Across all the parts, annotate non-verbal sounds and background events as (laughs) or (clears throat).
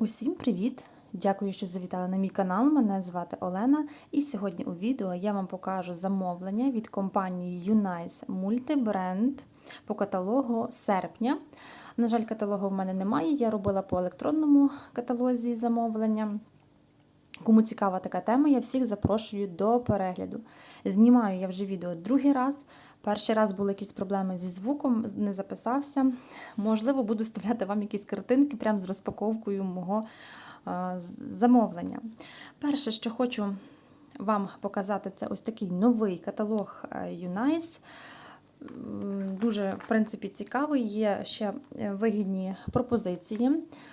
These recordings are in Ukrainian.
Усім привіт! Дякую, що завітали на мій канал. Мене звати Олена, і сьогодні у відео я вам покажу замовлення від компанії Unice Multibрand по каталогу серпня. На жаль, каталогу в мене немає. Я робила по електронному каталозі замовлення. Кому цікава така тема, я всіх запрошую до перегляду. Знімаю я вже відео другий раз. Перший раз були якісь проблеми зі звуком, не записався. Можливо, буду вставляти вам якісь картинки прямо з розпаковкою мого е, замовлення. Перше, що хочу вам показати, це ось такий новий каталог е, Unice. М, Дуже, в принципі, цікавий. Є ще е, вигідні пропозиції.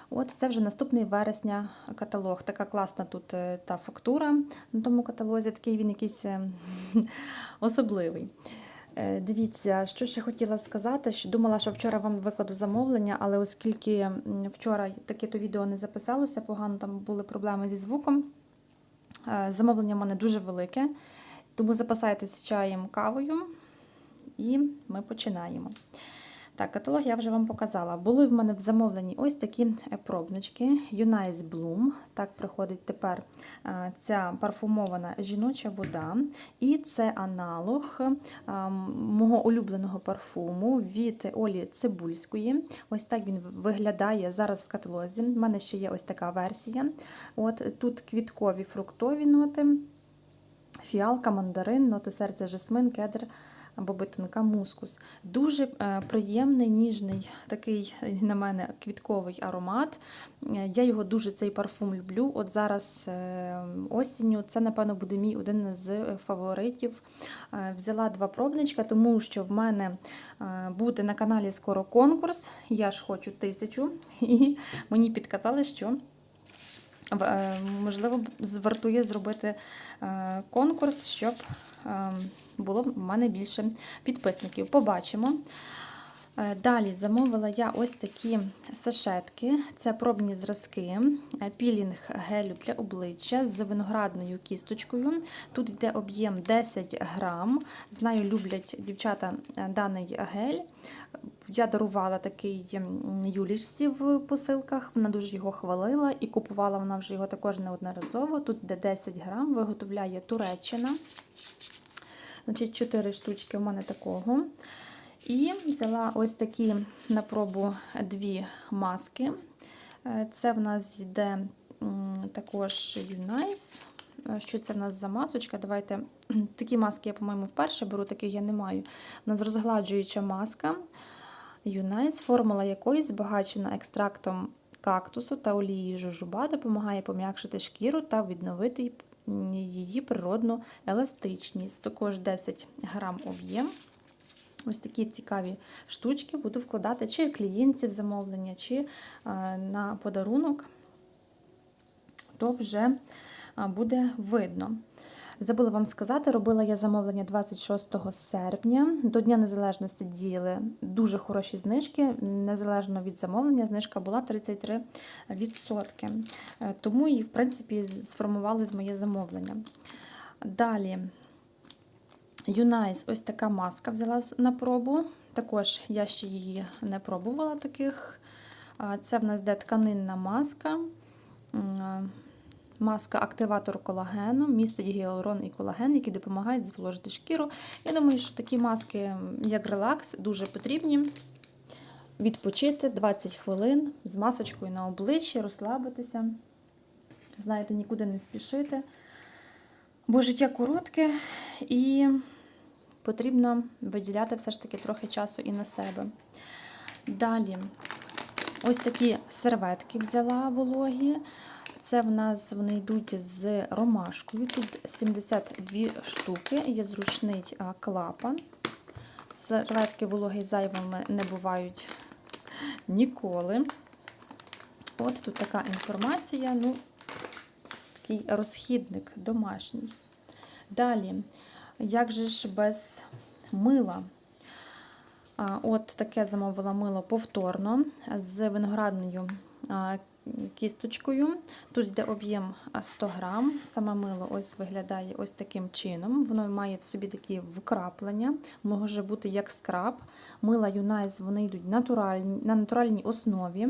От це вже наступний вересня каталог. Така класна тут е, та фактура на тому каталозі. Такий він якийсь е, (laughs) особливий. Е, Дивіться, що ще хотіла сказати, думала, що вчора вам викладу замовлення, але оскільки вчора таке то відео не записалося, погано там були проблеми зі звуком. е, Замовлення в мене дуже велике, тому запасайтесь чаєм, кавою, і ми починаємо. Так, каталог я вже вам показала. Були в мене в замовленні ось такі е, пробнички Unice Bloom. Так приходить тепер е, ця парфумована жіноча вода. І це аналог е, мого улюбленого парфуму від Олі Цибульської. Ось так він виглядає зараз в каталозі. У мене ще є ось така версія. От Тут квіткові фруктові ноти, фіалка, мандарин, ноти серця, жасмин, кедр або бетонка мускус. Дуже е, приємний, ніжний, такий на мене квітковий аромат. Е, Я його дуже цей парфум люблю. От зараз е, осінню це, напевно, буде мій один з фаворитів. Взяла два пробничка, тому що в мене буде на каналі скоро конкурс. Я ж хочу тисячу, і мені підказали, що. Можливо, звартує зробити конкурс, щоб було в мене більше підписників. Побачимо. Е, Далі замовила я ось такі сашетки. Це пробні зразки, е, пілінг гелю для обличчя з виноградною кісточкою. Тут йде об'єм 10 грам. Знаю, люблять дівчата е, даний гель. Я дарувала такий Юлічці в посилках, вона дуже його хвалила і купувала вона вже його також неодноразово. Тут йде 10 грам, виготовляє Туреччина. Значить, 4 штучки у мене такого. І взяла ось такі на пробу дві маски. Е, Це в нас йде також Unice. Е, Що це в нас за масочка? Давайте такі маски я, по-моєму, вперше беру, таких я не маю. У нас розгладжуюча маска Unice, формула якої збагачена екстрактом кактусу та олією жожуба, допомагає пом'якшити шкіру та відновити її природну еластичність. Також 10 грам об'єм. Ось такі цікаві штучки буду вкладати чи клієнтів замовлення, чи е, на подарунок, то вже е, буде видно. Забула вам сказати, робила я замовлення 26 серпня. До Дня Незалежності діяли дуже хороші знижки. Незалежно від замовлення, знижка була 33%. Е, Тому і, в принципі, сформували з моє замовлення. Далі. Юнайс, ось така маска взяла на пробу. Також я ще її не пробувала таких. Це в нас де тканинна маска. Маска активатор колагену, містить гіалурон і колаген, які допомагають зволожити шкіру. Я думаю, що такі маски, як релакс, дуже потрібні. Відпочити 20 хвилин з масочкою на обличчі, розслабитися. Знаєте, нікуди не спішити. Бо життя коротке і потрібно виділяти все ж таки трохи часу і на себе. Далі, ось такі серветки взяла вологі. Це в нас вони йдуть з ромашкою. Тут 72 штуки, є зручний клапан. Серветки вологі зайвими не бувають ніколи. От тут така інформація. Ну, такий розхідник домашній. Далі, як же ж без мила? От таке замовила мило повторно з виноградною кісточкою. Тут йде об'єм 100 грам. Саме мило ось виглядає ось таким чином. Воно має в собі такі вкраплення, може бути як скраб. Мила Юнайс, вони йдуть натуральні, на натуральній основі.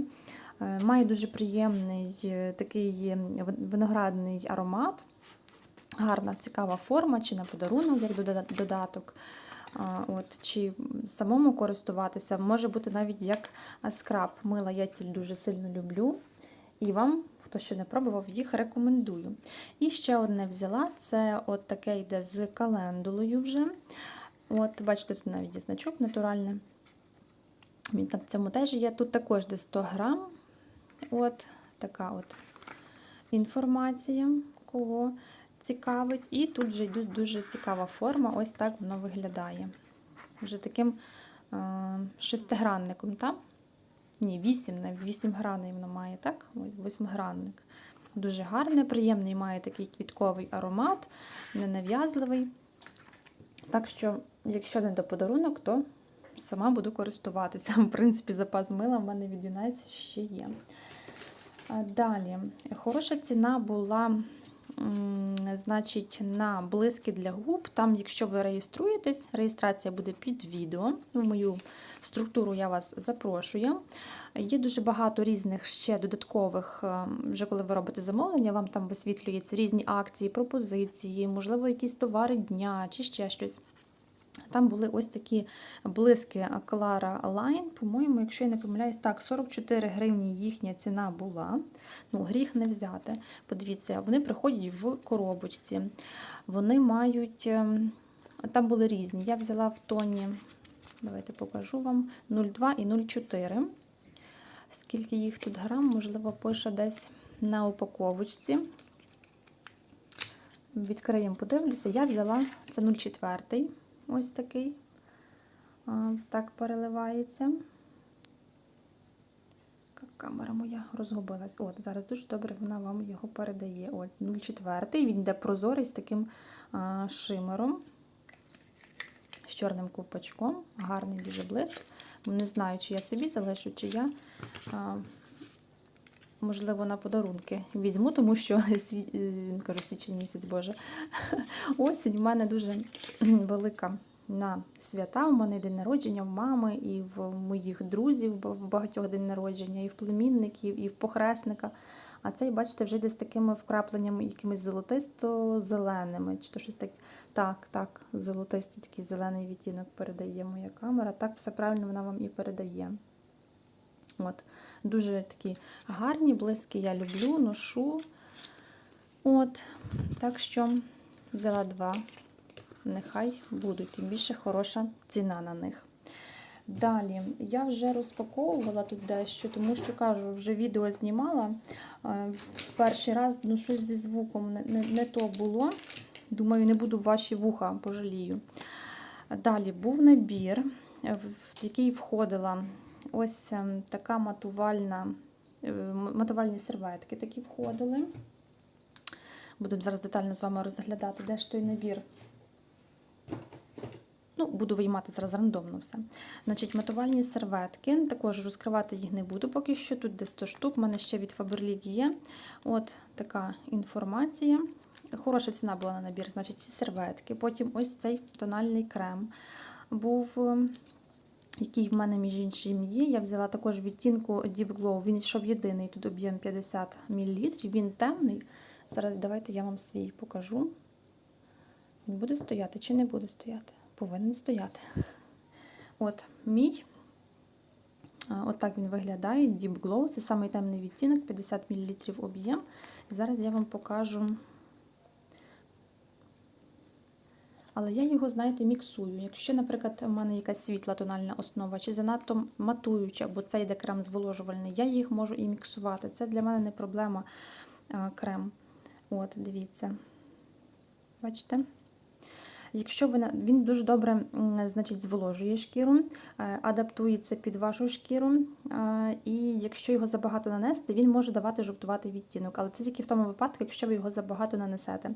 Е, Має дуже приємний е, такий виноградний аромат. Гарна, цікава форма, чи на подарунок, як додаток. От, чи самому користуватися, може бути навіть як скраб. Мила я тіль дуже сильно люблю. І вам, хто ще не пробував, їх рекомендую. І ще одне взяла: це от таке йде з календулою вже. От, бачите, тут навіть є значок натуральний. Він на цьому теж є. Тут також десь 100 грам. От така от інформація, кого цікавить. І тут вже йде дуже цікава форма. Ось так воно виглядає. Вже таким е, шестигранником, так? Ні, 8, навіть 8 граней воно має, так? Ось восьмигранник. Дуже гарний, приємний, має такий квітковий аромат, ненав'язливий. Так що, якщо не до подарунок, то сама буду користуватися. (laughs) В принципі, запас мила в мене від Юнайс ще є. Далі, хороша ціна була, значить, на блиски для губ. Там, якщо ви реєструєтесь, реєстрація буде під відео. В мою структуру я вас запрошую. Є дуже багато різних ще додаткових, е, вже коли ви робите замовлення, вам там висвітлюються різні акції, пропозиції, можливо, якісь товари дня чи ще щось. Там були ось такі блиски Clara Line, по-моєму, якщо я не помиляюсь, так, 44 гривні їхня ціна була. Ну, гріх не взяти. Подивіться, вони приходять в коробочці. Вони мають. ем, Там були різні. Я взяла в тоні, давайте покажу вам 0,2 і 0,4. Скільки їх тут грам, можливо, пише десь на упаковочці. Відкриємо, подивлюся. Я взяла це 0,4. Ось такий. Так переливається. Камера моя розгубилась. От, зараз дуже добре вона вам його передає. От, 0,4. Він йде прозорий з таким а, шимером, з чорним ковпачком. Гарний дуже блиск. Не знаю, чи я собі залишу, чи я. А, Можливо, на подарунки візьму, тому що (laughs) е, кажу, січень місяць, Боже. (laughs) Осінь в мене дуже (clears throat) велика на свята. У мене день народження в мами, і в моїх друзів в багатьох день народження, і в племінників, і в похресника. А цей, бачите, вже з такими вкрапленнями, якимись золотисто-зеленими. Чи то щось так, так, так, золотистий такий зелений відтінок передає моя камера. Так все правильно вона вам і передає. От, Дуже такі гарні блиски, я люблю, ношу. От, Так що взяла два. Нехай будуть, тим більше хороша ціна на них. Далі, я вже розпаковувала тут дещо, тому що кажу, вже відео знімала. Е, Перший раз ну, щось зі звуком не, не, не то було. Думаю, не буду ваші вуха пожалію. Далі був набір, в який входила ось ем, така матувальна, е, матувальні серветки такі входили. Будемо зараз детально з вами розглядати, де ж той набір. Ну, буду виймати зараз рандомно все. Значить, матувальні серветки. Також розкривати їх не буду поки що. Тут десь 100 штук. У мене ще від Faberlic є. От така інформація. Хороша ціна була на набір, значить, ці серветки. Потім ось цей тональний крем був. Який в мене, між іншим, є. Я взяла також відтінку Deep Glow. Він йшов єдиний, тут об'єм 50 мл. Він темний. Зараз давайте я вам свій покажу. Він буде стояти чи не буде стояти? Повинен стояти. От мій. От так він виглядає. Deep Glow. Це самий темний відтінок, 50 мл об'єм. Зараз я вам покажу. Але я його, знаєте, міксую. Якщо, наприклад, в мене якась світла тональна основа, чи занадто матуюча, бо це йде крем зволожувальний, я їх можу і міксувати. Це для мене не проблема крем. От, дивіться. Бачите? Якщо ви він дуже добре значить, зволожує шкіру, е, адаптується під вашу шкіру, і якщо його забагато нанести, він може давати жовтуватий відтінок. Але це тільки в тому випадку, якщо ви його забагато нанесете.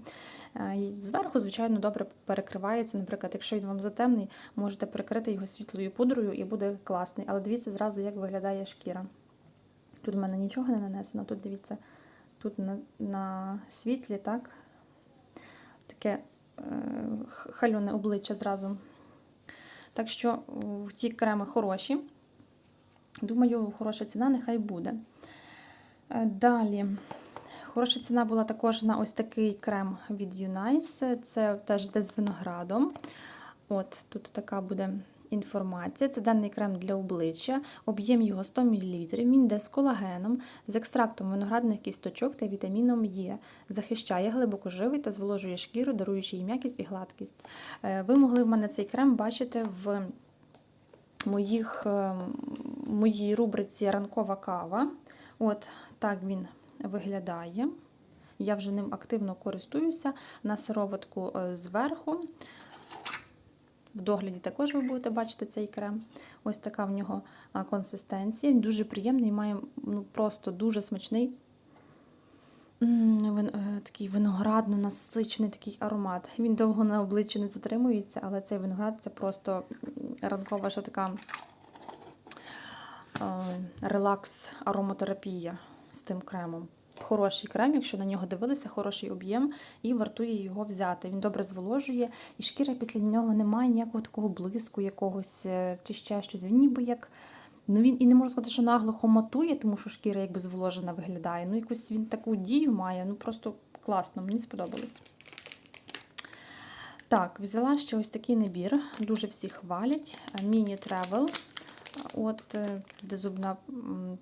Е, Зверху, звичайно, добре перекривається. Наприклад, якщо він вам затемний, можете перекрити його світлою пудрою і буде класний. Але дивіться зразу, як виглядає шкіра. Тут в мене нічого не нанесено, тут дивіться, тут на, на світлі, так, таке хальоне обличчя зразу. Так що ці креми хороші. Думаю, хороша ціна нехай буде. Е, Далі. Хороша ціна була також на ось такий крем від Unice. Це теж де з виноградом. От тут така буде інформація. Це денний крем для обличчя. Об'єм його 100 мл. Він йде з колагеном, з екстрактом виноградних кісточок та вітаміном Е. Захищає глибокоживий та зволожує шкіру, даруючи їй м'якість і гладкість. Е, Ви могли в мене цей крем бачити в моїх, е, моїй рубриці Ранкова кава. От так він виглядає. Я вже ним активно користуюся на сироватку е, зверху. В догляді також ви будете бачити цей крем. Ось така в нього консистенція. Дуже приємний, має ну, просто дуже смачний. е, Такий виноградно насичений такий аромат. Він довго на обличчі не затримується, але цей виноград це просто ранкова ще така е, релакс ароматерапія з тим кремом. Хороший крем, якщо на нього дивилися, хороший об'єм і вартує його взяти. Він добре зволожує, і шкіра після нього не має ніякого такого блиску якогось е, чи ще щось. Він ніби як. Ну він і не можу сказати, що нагло матує, тому що шкіра якби зволожена виглядає. Ну, якось він таку дію має. Ну просто класно, мені сподобалось. Так, взяла ще ось такий набір. Дуже всі хвалять. Міні Travel. От е, де зубна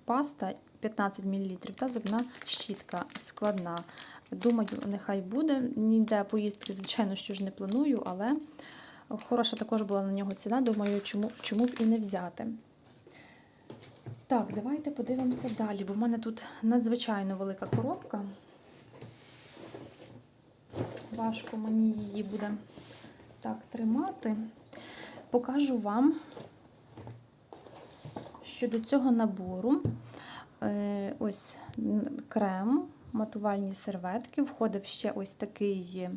паста 15 мл та зубна щітка складна. Думаю, нехай буде. Ніде поїздки, звичайно, що ж не планую, але хороша також була на нього ціна. Думаю, чому, чому б і не взяти. Так, давайте подивимося далі, бо в мене тут надзвичайно велика коробка. Важко мені її буде так тримати. Покажу вам щодо цього набору. Е, Ось крем, матувальні серветки. Входив ще ось такий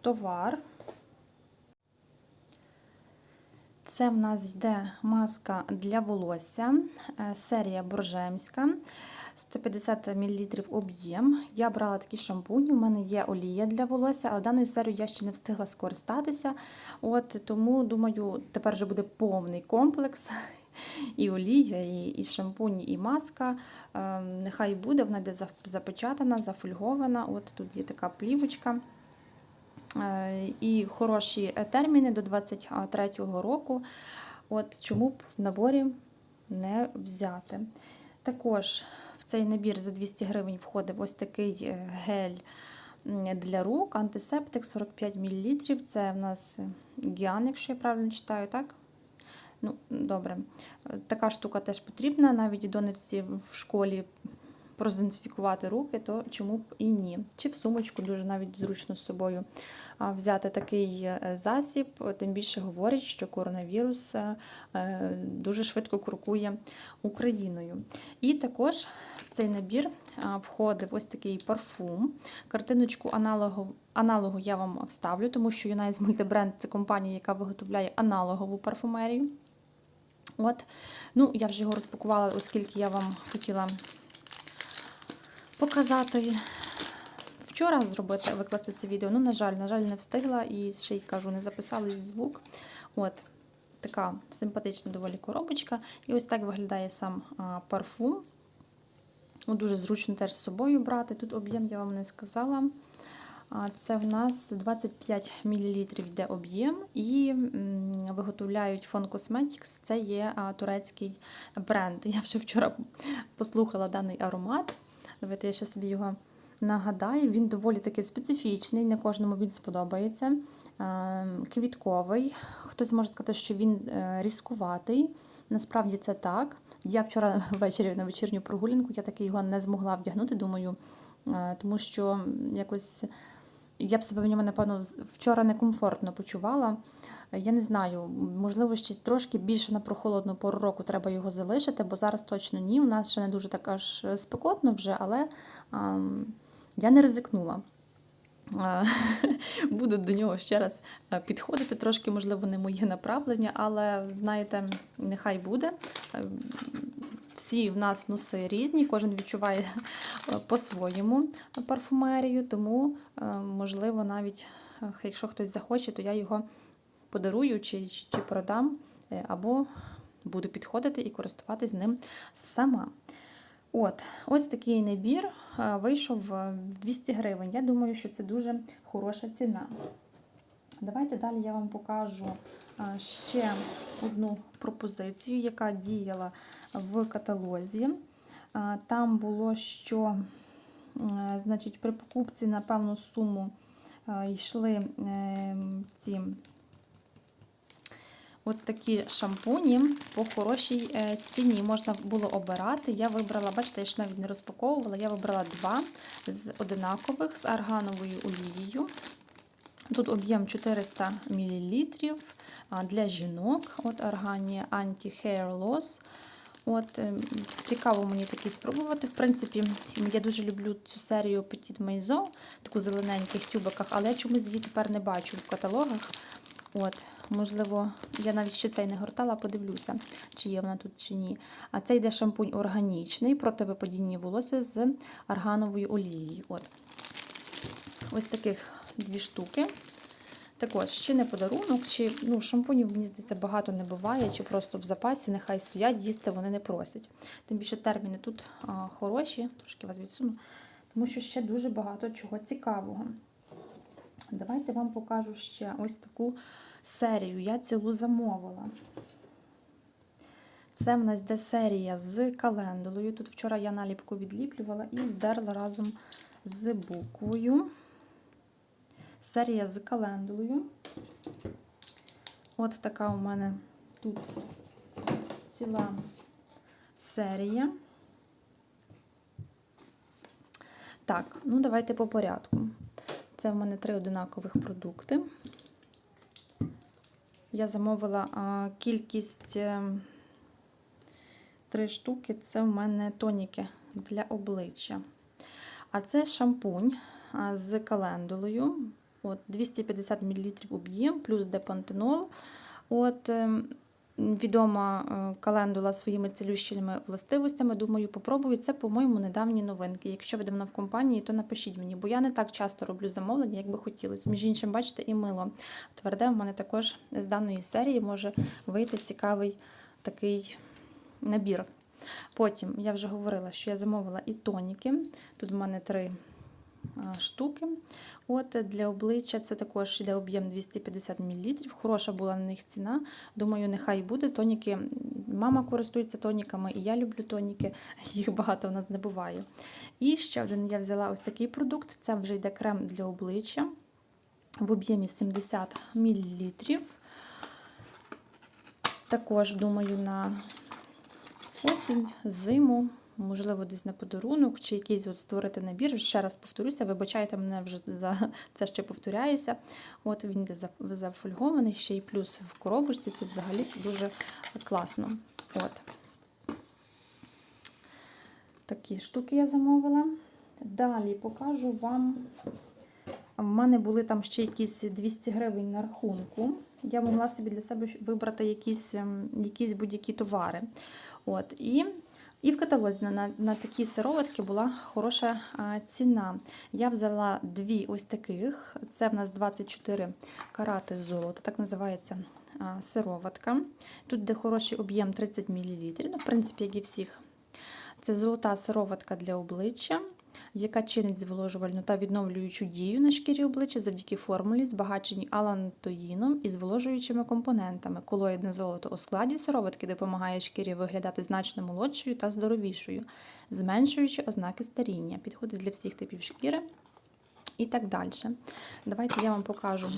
товар. Це в нас йде маска для волосся, е, серія Боржемська. 150 мл об'єм. Я брала такі шампуні, у мене є олія для волосся, але даною серією я ще не встигла скористатися. От Тому, думаю, тепер вже буде повний комплекс. (laughs) І олія, і, і шампунь, і маска. Е, нехай буде, вона йде запечатана, зафольгована. От тут є така плівочка. Е, І хороші терміни до 23-го року. От чому б в наборі не взяти. Також цей набір за 200 гривень входив ось такий е, гель для рук, антисептик 45 мл. Це в нас гіан, якщо я правильно читаю, так? Ну, добре. Така штука теж потрібна, навіть донечці в школі продезінфікувати руки, то чому б і ні. Чи в сумочку дуже навіть зручно з собою взяти такий е, засіб, тим більше говорять, що коронавірус е, дуже швидко крокує Україною. І також цей набір входив ось такий парфум. Картиночку аналогу, аналогу я вам вставлю, тому що Unice Multibрand – це компанія, яка виготовляє аналогову парфумерію. От, ну, я вже його розпакувала, оскільки я вам хотіла показати вчора зробити, викласти це відео. Ну, на жаль, на жаль, не встигла і ще й кажу, не записала звук. От така симпатична доволі коробочка. І ось так виглядає сам парфум. Ну, Дуже зручно теж з собою брати. Тут об'єм я вам не сказала. Це в нас 25 мл йде об'єм, і виготовляють Fon Cosmetics. Це є турецький бренд. Я вже вчора послухала даний аромат. Давайте я ще собі його нагадаю. Він доволі такий специфічний, не кожному він сподобається. Квітковий. Хтось може сказати, що він е, різкуватий. Насправді це так. Я вчора (laughs) ввечері на вечірню прогулянку я таки його не змогла вдягнути, думаю, е, тому що якось я б себе в ньому, напевно, вчора некомфортно почувала. Я не знаю, можливо, ще трошки більше на прохолодну пору року треба його залишити, бо зараз точно ні. У нас ще не дуже так аж спекотно вже, але ам, я не ризикнула. (laughs) Буду до нього ще раз е, підходити. Трошки, можливо, не моє направлення, але знаєте, нехай буде. Е, Всі в нас носи різні, кожен відчуває е, по-своєму парфумерію, тому, можливо, навіть якщо хтось захоче, то я його подарую чи, чи, продам, або буду підходити і користуватись ним сама. От, ось такий набір е, вийшов е, 200 гривень. Я думаю, що це дуже хороша ціна. Давайте далі я вам покажу е, ще одну пропозицію, яка діяла в каталозі. Е, Там було, що е, значить, при покупці на певну суму е, йшли е, ці от такі шампуні по хорошій е, ціні. Можна було обирати. Я вибрала, бачите, я ж навіть не розпаковувала, я вибрала два з одинакових з аргановою олією. Тут об'єм 400 мл для жінок. От Арганія Anti-Hair Loss. От, е, Цікаво мені такий спробувати. В принципі, я дуже люблю цю серію Petit Maison, таку зелененьких тюбиках, але я чомусь її тепер не бачу в каталогах. От, Можливо, я навіть ще цей не гортала, подивлюся, чи є вона тут чи ні. А це йде шампунь органічний, проти випадіння волосся з аргановою олією. От. Ось таких дві штуки. Також, чи не подарунок, чи ну, шампунів, мені здається, багато не буває, чи просто в запасі, нехай стоять, їсти вони не просять. Тим більше терміни тут а, хороші, трошки вас відсуну, тому що ще дуже багато чого цікавого. Давайте вам покажу ще ось таку серію. Я цілу замовила. Це в нас йде серія з календулою. Тут вчора я наліпку відліплювала і здерла разом з буквою. Серія з календулою. От така у мене тут ціла серія. Так, ну давайте по порядку. Це в мене три одинакових продукти. Я замовила кількість е, три штуки. Це в мене тоніки для обличчя. А це шампунь з календулою. От, 250 мл об'єм, плюс депантенол. От, ем, Відома е, календула своїми цілющими властивостями. Думаю, попробую. Це, по-моєму, недавні новинки. Якщо ви давно в компанії, то напишіть мені, бо я не так часто роблю замовлення, як би хотілося. Між іншим, бачите, і мило. Тверде, в мене також з даної серії може вийти цікавий такий набір. Потім я вже говорила, що я замовила і тоніки. Тут в мене три штуки. От Для обличчя це також йде об'єм 250 мл. Хороша була на них ціна. Думаю, нехай буде. Тоніки. Мама користується тоніками, і я люблю тоніки, (laughs) їх багато в нас не буває. І ще один я взяла ось такий продукт. Це вже йде крем для обличчя в об'ємі 70 мл. Також, думаю, на осінь, зиму можливо, десь на подарунок, чи якийсь от створити набір. Ще раз повторюся, вибачайте мене вже за (laughs) це, що повторяюся. От він йде зафольгований, ще й плюс в коробочці, це взагалі дуже класно. От. Такі штуки я замовила. Далі покажу вам. В мене були там ще якісь 200 гривень на рахунку. Я могла собі для себе вибрати якісь ем, якісь будь-які товари. От, І і в каталозі на на такі сироватки була хороша ціна. Я взяла дві ось таких. Це в нас 24 карати золота, так називається сироватка. Тут де хороший об'єм 30 мл. Ну, в принципі, як і всіх. Це золота сироватка для обличчя яка чинить зволожувальну та відновлюючу дію на шкірі обличчя завдяки формулі, збагаченій алантоїном і зволожуючими компонентами. Колоїдне золото у складі сироватки допомагає шкірі виглядати значно молодшою та здоровішою, зменшуючи ознаки старіння. Підходить для всіх типів шкіри і так далі. Давайте я вам покажу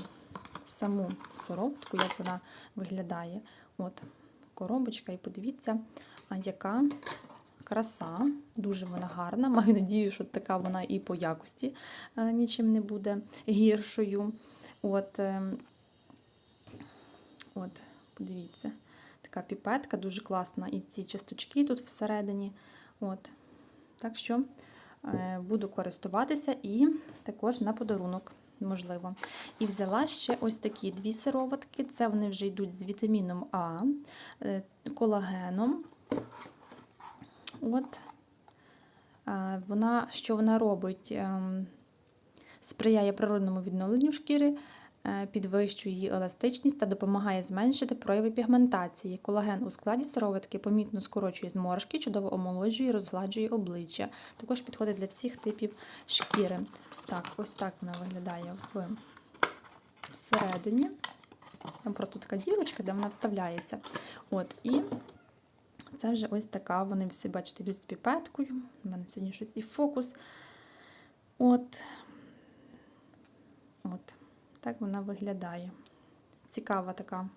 саму сироватку, як вона виглядає. От коробочка, і подивіться, яка краса, дуже вона гарна. Маю надію, що така вона і по якості е, нічим не буде гіршою. От, е, от, подивіться, така піпетка, дуже класна. І ці часточки тут всередині. От. Так що е, буду користуватися і також на подарунок. Можливо. І взяла ще ось такі дві сироватки. Це вони вже йдуть з вітаміном А, колагеном. От вона, що вона робить? Ем, сприяє природному відновленню шкіри, е, підвищує її еластичність та допомагає зменшити прояви пігментації. Колаген у складі сироватки помітно скорочує зморшки, чудово омолоджує, розгладжує обличчя. Також підходить для всіх типів шкіри. Так, ось так вона виглядає в всередині. Там просто така дірочка, де вона вставляється. От, і це вже ось така. Вони всі, бачите, йдуть з піпеткою. У мене сьогодні щось і фокус. От. От. Так вона виглядає. Цікава така.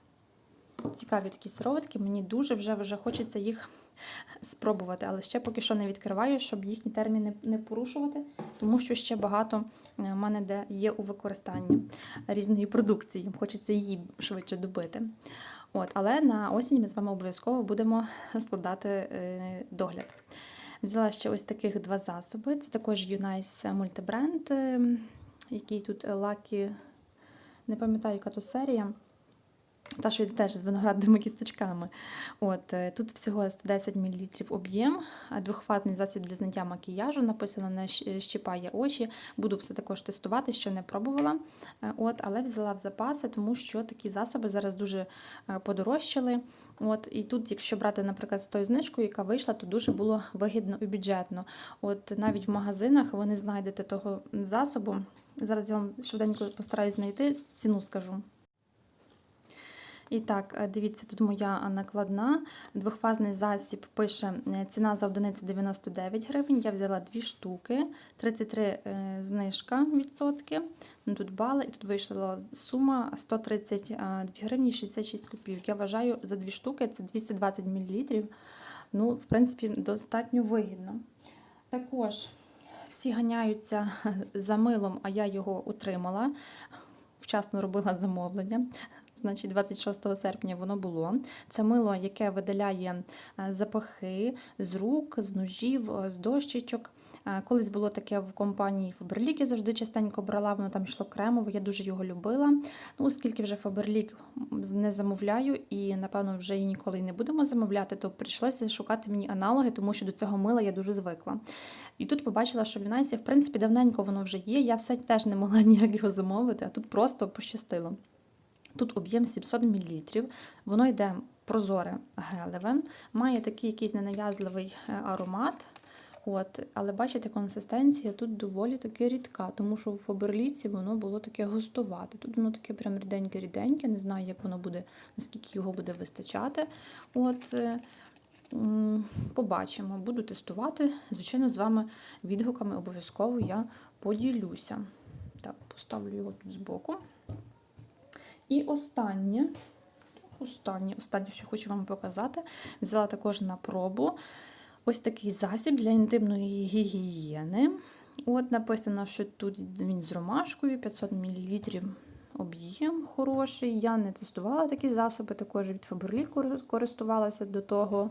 Цікаві такі сироватки. Мені дуже вже вже хочеться їх спробувати, але ще поки що не відкриваю, щоб їхні терміни не порушувати, тому що ще багато в мене де є у використанні різної продукції. Хочеться її швидше добити. От, але на осінь ми з вами обов'язково будемо (laughs) складати е, догляд. Взяла ще ось таких два засоби. Це також Unice мультибренд, е, який тут лакі, не пам'ятаю, яка то серія. Та, що йде теж з виноградними кісточками. От, е, Тут всього 110 мл об'єм, а двохфазний засіб для зняття макіяжу. Написано не щ- щипає очі. Буду все також тестувати, що не пробувала. Е, От, але взяла в запаси, тому що такі засоби зараз дуже е, подорожчали. От, і тут, якщо брати, наприклад, з тою знижкою, яка вийшла, то дуже було вигідно і бюджетно. От навіть в магазинах ви не знайдете того засобу. Зараз я вам швиденько постараюсь знайти, ціну скажу. І так, е, дивіться, тут моя накладна. Двохфазний засіб пише е, ціна за одиницю 99 гривень. Я взяла дві штуки, 33 е, знижка відсотки. Ну, Тут бали, і тут вийшла сума 132 гривні 66 копійок. Я вважаю, за дві штуки це 220 мл. Ну, в принципі, достатньо вигідно. Також всі ганяються (laughs) за милом, а я його утримала. Вчасно робила замовлення. Значить, 26 серпня воно було. Це мило, яке видаляє е, запахи з рук, з ножів, е, з дощечок. Е, Колись було таке в компанії Faberlic, я завжди частенько брала, воно там йшло кремове, я дуже його любила. Ну, оскільки вже Faberlic не замовляю і, напевно, вже її ніколи не будемо замовляти, то прийшлося шукати мені аналоги, тому що до цього мила я дуже звикла. І тут побачила, що в Юнайсі, в принципі, давненько воно вже є. Я все теж не могла (laughs) ніяк його замовити, а тут просто пощастило. Тут об'єм 700 мл, воно йде прозоре гелеве, має такий якийсь ненав'язливий е, аромат. От, але бачите, консистенція тут доволі таки рідка, тому що в фаберліці воно було таке густувате. Тут воно таке прям ріденьке-ріденьке, не знаю, як воно буде, наскільки його буде вистачати. От, е, побачимо, буду тестувати. Звичайно, з вами відгуками обов'язково я поділюся. Так, поставлю його тут збоку. І останнє, останнє, останнє, що хочу вам показати, взяла також на пробу ось такий засіб для інтимної гігієни. От написано, що тут він з ромашкою, 500 мл об'єм хороший. Я не тестувала такі засоби, також від Faberlic користувалася до того.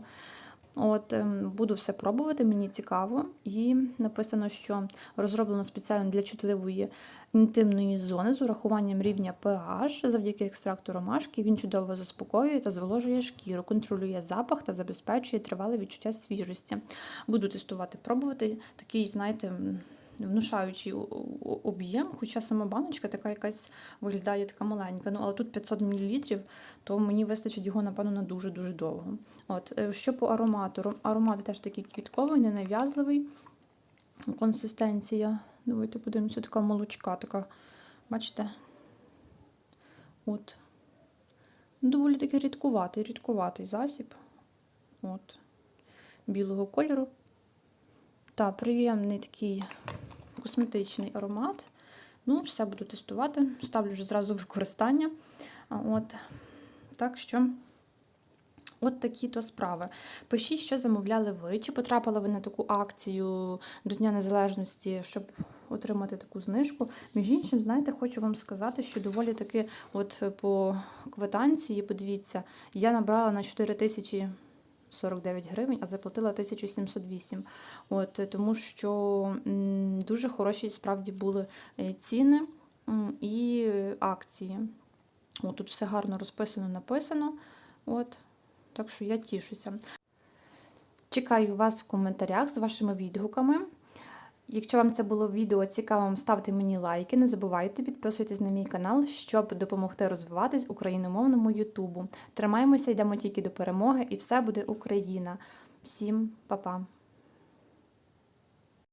От, ем, Буду все пробувати, мені цікаво. І написано, що розроблено спеціально для чутливої інтимної зони з урахуванням рівня pH завдяки екстракту ромашки. Він чудово заспокоює та зволожує шкіру, контролює запах та забезпечує тривале відчуття свіжості. Буду тестувати, пробувати. Такий, знаєте, внушаючий об'єм, хоча сама баночка така якась виглядає така маленька. Ну, але тут 500 мл, то мені вистачить його, напевно, на дуже-дуже довго. От, е, що по аромату? Аромат теж такий квітковий, ненав'язливий. Консистенція. Давайте подивимося, така молочка, така, бачите? От. Доволі таки рідкуватий, рідкуватий засіб. От. Білого кольору. Та, приємний такий косметичний аромат. Ну, все буду тестувати. Ставлю вже зразу використання. От. Так що. От такі то справи. Пишіть, що замовляли ви, чи потрапили ви на таку акцію до Дня Незалежності, щоб отримати таку знижку. Між іншим, знаєте, хочу вам сказати, що доволі таки, от по квитанції, подивіться, я набрала на 4 тисячі 49 гривень, а заплатила 1708. От, тому що дуже хороші справді були е, ціни і акції. От, тут все гарно розписано, написано. От. Так що я тішуся. Чекаю вас в коментарях з вашими відгуками. Якщо вам це було відео цікавим, ставте мені лайки. Не забувайте підписуйтесь на мій канал, щоб допомогти розвиватись україномовному Ютубу. Тримаємося, йдемо тільки до перемоги, і все буде Україна. Всім па-па!